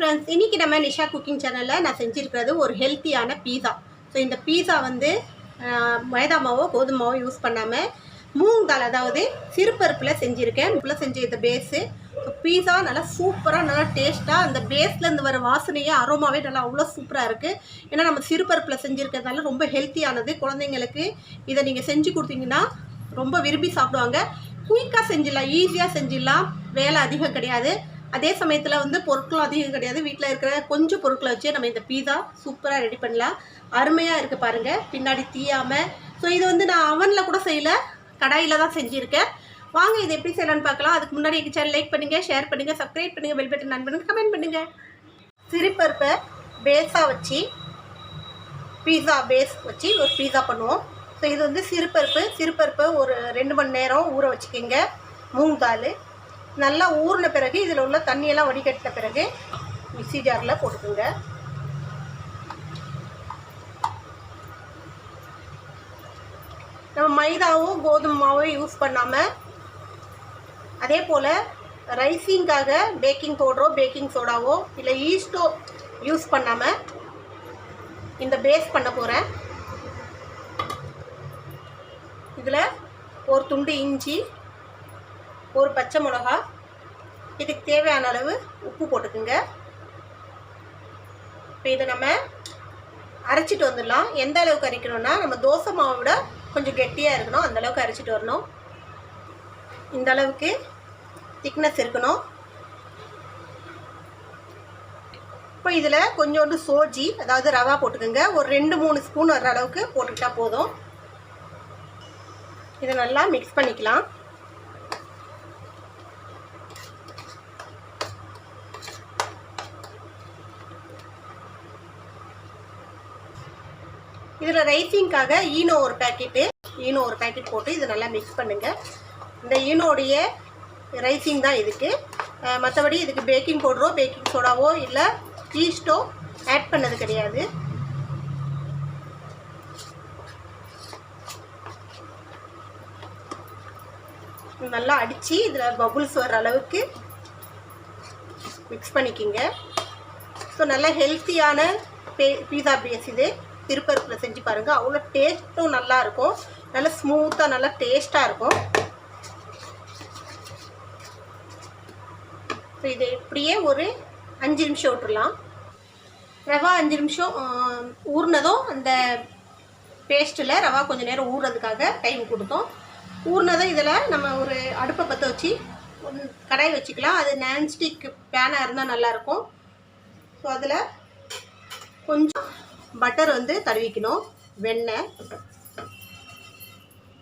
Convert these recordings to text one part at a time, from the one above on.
Friends இன்னைக்கு நம்ம Nisha cooking சேனலில் நான் செஞ்சுருக்கிறது ஒரு ஹெல்த்தியான பீஸா ஸோ இந்த பீஸா வந்து மைதா மாவோ கோதுமை மாவோ யூஸ் பண்ணாமல் மூங் தால் அதாவது சிறுபருப்பில் செஞ்சுருக்கேன். இப்பில் செஞ்ச இந்த பேஸு ஸோ பீஸா நல்லா சூப்பராக நல்லா டேஸ்ட்டாக அந்த பேஸ்லேருந்து வர வாசனையே அரோமாவே நல்லா அவ்வளோ சூப்பராக இருக்குது ஏன்னா நம்ம சிறுபருப்பில் செஞ்சுருக்கிறதுனால ரொம்ப ஹெல்த்தியானது குழந்தைங்களுக்கு இதை நீங்கள் செஞ்சு கொடுத்தீங்கன்னா ரொம்ப விரும்பி சாப்பிடுவாங்க. குயிக்காக செஞ்சிடலாம் ஈஸியாக செஞ்சிடலாம். வேலை அதிகம் கிடையாது. அதே சமயத்தில் வந்து பொருட்களும் அதிகம் கிடையாது. வீட்டில் இருக்கிற கொஞ்சம் பொருட்களை வச்சு நம்ம இந்த பீஸா சூப்பராக ரெடி பண்ணலாம். அருமையாக இருக்குது பாருங்கள் பின்னாடி தீயாமல் ஸோ இது வந்து நான் அவனில் கூட செய்யலை. கடாயில் தான் செஞ்சுருக்கேன். வாங்க இது எப்படி செய்யலாம்னு பார்க்கலாம். அதுக்கு முன்னாடி எங்கள் சேனல் லைக் பண்ணுங்கள் ஷேர் பண்ணுங்கள் சப்ஸ்கிரைப் பண்ணுங்கள் பெல் பட்டன் ஆன் பண்ணுங்கள் கமெண்ட் பண்ணுங்கள் சிறுபருப்பை பேஸாக வச்சு பீஸா பேஸ் வச்சு ஒரு பீஸா பண்ணுவோம். ஸோ இது வந்து சிறுபருப்பு. சிறுபருப்பை ஒரு ரெண்டு மணி நேரம் ஊற வச்சுக்கிங்க. மூங் தால் நல்லா ஊறின பிறகு இதில் உள்ள தண்ணியெல்லாம் வடிகட்டின பிறகு மிக்சி ஜாரில் போட்டுக்கோங்க. நம்ம மைதாவும் கோதுமை மாவும் யூஸ் பண்ணாமல் அதே போல் ரைஸிங்காக பேக்கிங் பவுடரோ பேக்கிங் சோடாவோ இல்லை ஈஸ்டோ யூஸ் பண்ணாமல் இந்த பேஸ் பண்ண போகிறேன் இதில் ஒரு துண்டு இஞ்சி ஒரு பச்சை மிளகா. இதுக்கு தேவையான அளவு உப்பு போட்டுக்குங்க. இப்போ இதை நம்ம அரைச்சிட்டு வந்துடலாம். எந்த அளவுக்கு அரைக்கணும்னா நம்ம தோசை மாவை விட கொஞ்சம் கெட்டியாக இருக்கணும். அந்த அளவுக்கு அரைச்சிட்டு வரணும். இந்த அளவுக்கு திக்னஸ் இருக்கணும். இப்போ இதில் கொஞ்சோண்டு சோஜி அதாவது ரவா போட்டுக்கோங்க. ஒரு ரெண்டு மூணு ஸ்பூன் வர்ற அளவுக்கு போட்டுக்கிட்டால் போதும். இதை நல்லா மிக்ஸ் பண்ணிக்கலாம். இதில் ரைஸிங்காக ஈனோ ஒரு பேக்கெட்டு ஈனோ ஒரு பேக்கெட் போட்டு இதை நல்லா மிக்ஸ் பண்ணுங்கள் இந்த ஈனோடைய ரைஸிங் தான் இதுக்கு. மற்றபடி இதுக்கு பேக்கிங் பவுடரோ பேக்கிங் சோடாவோ இல்லை ஈஸ்டோ ஆட் பண்ணது கிடையாது. நல்லா அடித்து இதில் பபுள்ஸ் வர்ற அளவுக்கு மிக்ஸ் பண்ணிக்கிங்க. ஸோ நல்ல ஹெல்த்தியான பே பீஸா பேஸ் இது. திருப்பருப்பில் செஞ்சு பாருங்கள் அவ்வளோ டேஸ்ட்டும் நல்லாயிருக்கும் நல்லா ஸ்மூத்தாக நல்லா டேஸ்ட்டாக இருக்கும். ஸோ இதை இப்படியே ஒரு அஞ்சு நிமிஷம் விட்டுடலாம் ரவா அஞ்சு நிமிஷம் ஊறினதும் அந்த பேஸ்ட்டில் ரவா கொஞ்சம் நேரம் ஊறுறதுக்காக டைம் கொடுத்தோம். ஊறினதும் இதில் நம்ம ஒரு அடுப்பை பற்ற வச்சு கடாய் வச்சுக்கலாம். அது நான்ஸ்டிக் பேனாக இருந்தால் நல்லாயிருக்கும் ஸோ அதில் கொஞ்சம் பட்டர் வந்து தடவிக்கணும் வெண்ணெய்.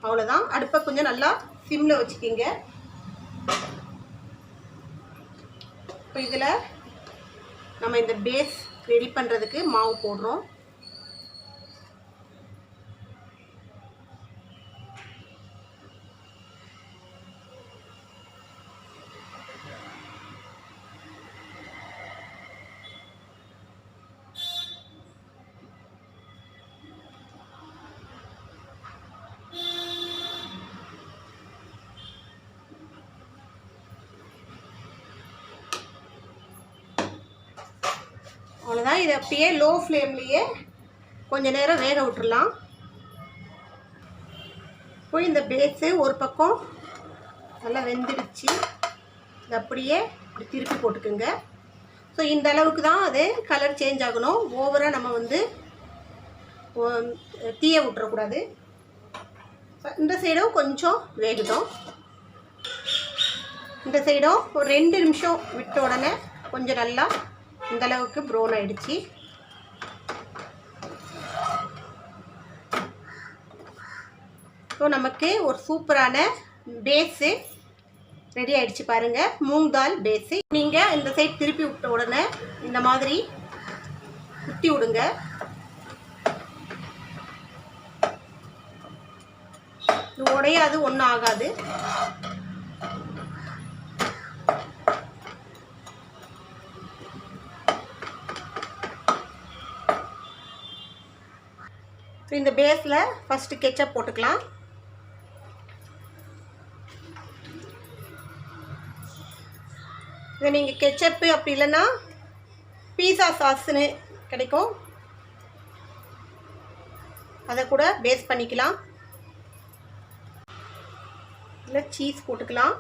அவ்வளோதான் அடுப்பை கொஞ்சம் நல்லா சிம்மில் வச்சுக்கிங்க. இப்போ இதில் நம்ம இந்த பேஸ் ரெடி பண்ணுறதுக்கு மாவு போடுறோம். அவ்வளோதான் இதை அப்படியே லோ ஃப்ளேம்லேயே கொஞ்சம் நேரம் வேக விட்டுறலாம். இப்போ இந்த பேஸு ஒரு பக்கம் நல்லா வெந்துடுச்சு. இது அப்படியே இப்படி திருப்பி போட்டுக்குங்க. ஸோ இந்த அளவுக்கு தான் அது கலர் சேஞ்ச் ஆகணும். ஓவராக நம்ம வந்து தீய விட்டுறக்கூடாது. இந்த சைடும் கொஞ்சம் வேகட்டும். இந்த சைடும் ஒரு ரெண்டு நிமிஷம் விட்ட உடனே கொஞ்சம் நல்லா இந்த அளவுக்கு ப்ரௌன் ஆயிடுச்சு. ஸோ நமக்கு ஒரு சூப்பரான பேஸு ரெடி ஆயிடுச்சு பாருங்க. மூங் தால் பேஸு நீங்கள் இந்த சைட் திருப்பி விட்ட உடனே இந்த மாதிரி சுற்றி விடுங்க. இது உடையாது ஒன்றும் ஆகாது. ஸோ இந்த பேஸில் ஃபஸ்ட்டு கெச்சப் போட்டுக்கலாம். இதை நீங்கள் கெச்சப்பு அப்படி இல்லைன்னா பீஸா சாஸ்னு கிடைக்கும். அதை கூட பேஸ் பண்ணிக்கலாம். இல்லை சீஸ் போட்டுக்கலாம்.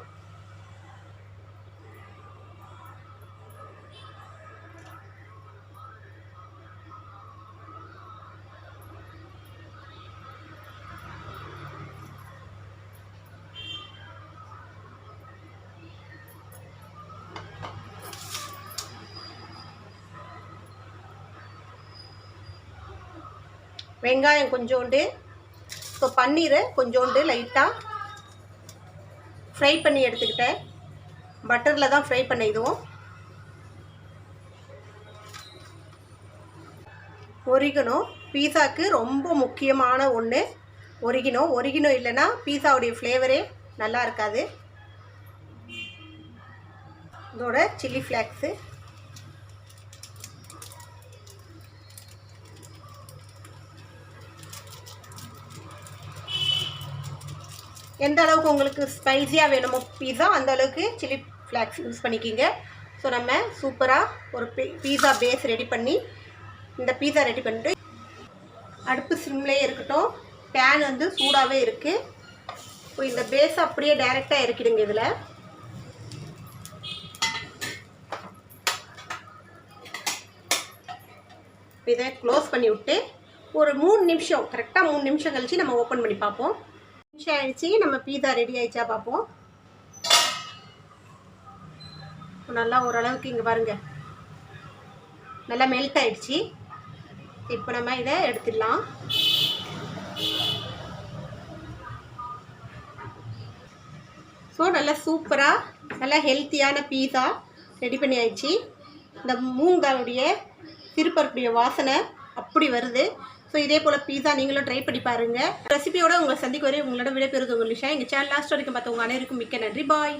வெங்காயம் கொஞ்சோண்டு ஸோ பன்னீரை கொஞ்சோண்டு லைட்டாக ஃப்ரை பண்ணி எடுத்துக்கிட்டேன். பட்டரில் தான் ஃப்ரை பண்ண இதுவும் ஒரிகனோ பீஸாவுக்கு ரொம்ப முக்கியமான ஒன்று ஒரிகினோ ஒரிகினோ இல்லைன்னா பீஸாவுடைய ஃப்ளேவரே நல்லா இருக்காது. இதோட சில்லி ஃப்ளாக்ஸு எந்த அளவுக்கு உங்களுக்கு ஸ்பைஸியாக வேணுமோ பீஸா அந்த அளவுக்கு சில்லி ஃப்ளாக்ஸ் யூஸ் பண்ணிக்கிங்க. ஸோ நம்ம சூப்பராக ஒரு பீஸா பேஸ் ரெடி பண்ணி இந்த பீஸா ரெடி பண்ணிட்டு அடுப்பு சிம்லேயே இருக்கட்டும். பேன் வந்து சூடாகவே இருக்குது இப்போ இந்த பேஸ் அப்படியே டைரெக்டாக இறக்கிடுங்க இதில். இதை க்ளோஸ் பண்ணி விட்டு ஒரு மூணு நிமிஷம் கரெக்டாக மூணு நிமிஷம் கழித்து நம்ம ஓப்பன் பண்ணி பார்ப்போம். நிமிஷம் ஆயிடுச்சு. நம்ம பீஸா ரெடி ஆயிடுச்சா பார்ப்போம். நல்லா ஓரளவுக்கு இங்கே பாருங்க. நல்லா மெல்ட் ஆயிடுச்சு. இப்போ நம்ம இதை எடுத்துடலாம். ஸோ நல்லா சூப்பராக நல்லா ஹெல்த்தியான பீஸா ரெடி பண்ணி ஆயிடுச்சு. இந்த மூங்காலுடைய திருப்பருப்புடைய வாசனை அப்படி வருது. ஸோ இதே போல் பீஸா நீங்களும் ட்ரை பண்ணி பாருங்கள் ரெசிபியோட உங்களை சந்திக்க வரை உங்களோட விடைபெறுது உங்கள் விஷயம் எங்கள் சேனல் லாஸ்ட் வரைக்கும் பார்த்தவங்க அனைவருக்கும் மிக்க நன்றி. பாய்